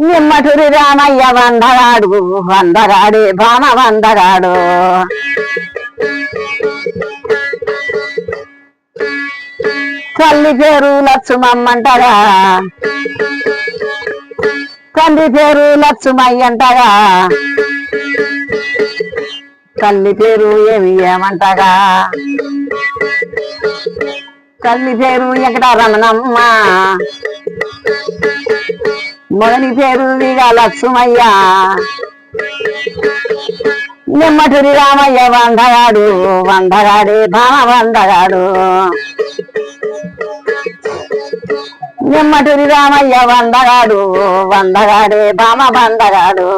నిమ్మటూరి రామయ్య వందగాడు వందరాడే భామ వందగాడు తల్లి పేరు లక్ష్మమ్మంటగా తండ్రి పేరు లక్ష్మయ్య అంటారా తల్లి పేరు ఏమి ఏమంటారా. తల్లి పేరు ఎక్కడ రమణమ్మ మొదటి పేరు లక్ష్మయ్య. నిమ్మటూరి రామయ్య వందగాడు వందగాడే భామ వందగాడు. నిమ్మటూరి రామయ్య వందగాడు వందగాడే భామ వందగాడు.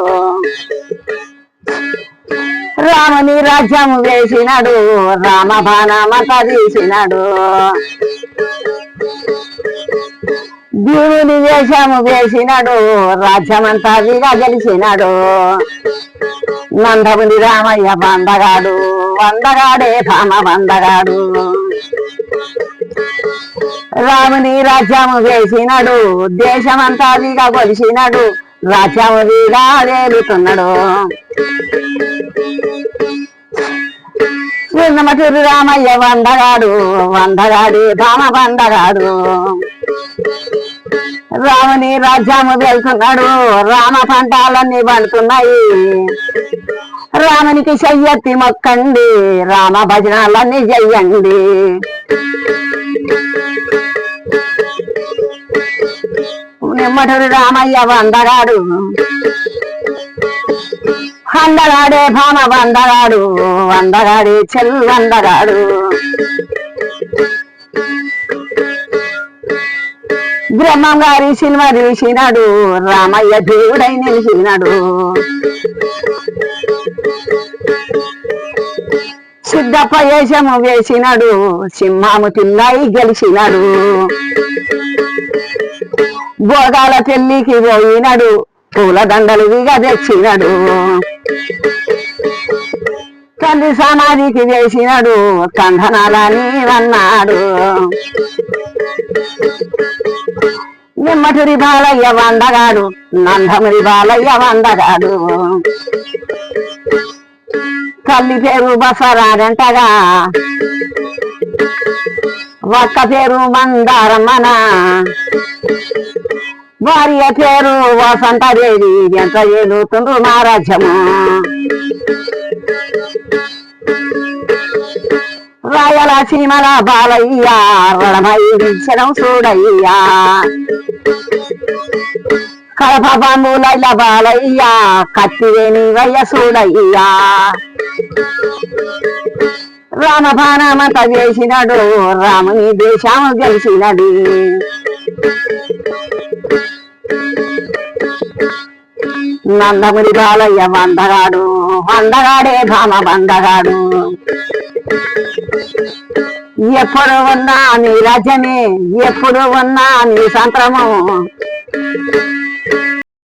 రాముని రాజ్యము వేసినాడు రామ బాణమత తీసినాడు. దేవుని వేషము వేసినాడు రాజ్యమంతా విగా గెలిచినాడు. నందముని రామయ్య వందగాడు వందగాడే భామ వందగాడు. రాముని రాజ్యము వేసినాడు దేశమంతా విగా కొలిసినాడు రాజ్యము విగా వేలుతున్నాడు. చిన్నమటూరు రామయ్య వందగాడు వందగాడే భామ వందగాడు. రాముని రాజ్యాము వెళ్తున్నాడు. రామ పంటాలన్నీ పండుతున్నాయి. రామునికి చెయ్యత్తి మొక్కండి. రామ భజనాలన్నీ చెయ్యండి. నిమ్మటూరు రామయ్య వందగాడు. వందగాడే భామ వందగాడు. వందగాడే చెల్లు వందగాడు. బ్రహ్మం గారి సినిమా తీసినాడు రామయ్య దేవుడై నిలిచినాడు. సిద్ధప్ప వేషము వేసినాడు సింహము తిన్నాయి గెలిచినాడు. భోగాల పెళ్ళికి పోయినాడు పూల దండలు విగా తెచ్చినాడు. తండ్రి సమాధికి వేసినాడు కంధనాలని అన్నాడు. నిమ్మటూరి బాలయ్య వందగాడు నందమురి బాలయ్య వందగాడు తల్లి పేరు బసరాడంటగా ఒక్క పేరు మందారమ్మన. భార్య పేరు వసంతదేవి ఎంత ఏలుతుండ్రు మహారాజ్యము రాయలసీమల బాలయ్య రణమైంచడం చూడయ్యా. కడప బంధువుల బాలయ్య కత్తివేణి వయ్య చూడయ్యా. రామబాణమంత చేసినాడు రాముని దేశము గెలిచినది. నందముని బాలయ్య వందగాడు వందగాడే భామ వందగాడు. ఎప్పుడు ఉన్నా నీ రాజ్యమే ఎప్పుడు ఉన్నా నీ సంక్రమము